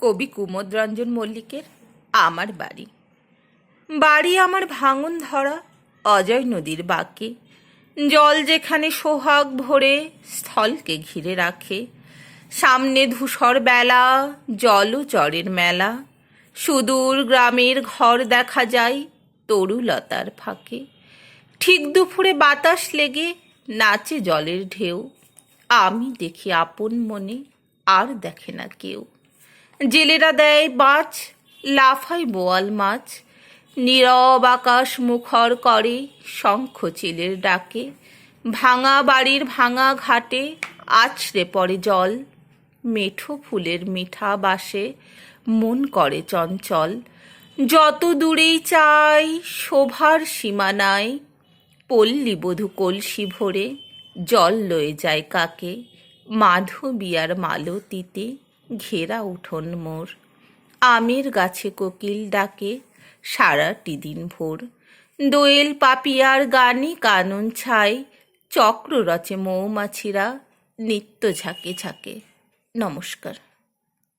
কবি কুমোদ রঞ্জন মল্লিকের আমার বাড়ি। বাড়ি আমার ভাঙন ধরা, অজয় নদীর বাঁকে। জল যেখানে সোহাগ ভরে, স্থলকে ঘিরে রাখে। সামনে ধূসর বেলা, জল চরের মেলা। সুদূর গ্রামের ঘর দেখা যায় তরুলতার ফাঁকে। ঠিক দুপুরে বাতাস লেগে নাচে জলের ঢেউ। আমি দেখি আপন মনে আর দেখে না কেউ। জেলেরা দেয় বাঁচ লাফায় বোয়াল মাছ। নীরব আকাশ মুখর করে শঙ্খ চিলের ডাকে। ভাঙা বাড়ির ভাঙা ঘাটে আছড়ে পড়ে জল। মেঠো ফুলের মিঠা বাসে মন করে চঞ্চল। যত দূরেই চাই শোভার সীমানায়, পল্লী বধূ কলসি ভরে জল লয়ে যায় কাকে। মাধবিয়ার মালতীতে ঘেরা উঠোন মোর। আমের গাছে কোকিল ডাকে সারাটি দিন ভোর। দোয়েল পাপিয়ার গানে কানন ছাই চক্র রচে মৌমাছিরা, নিত্য ঝাঁকে ঝাঁকে। নমস্কার।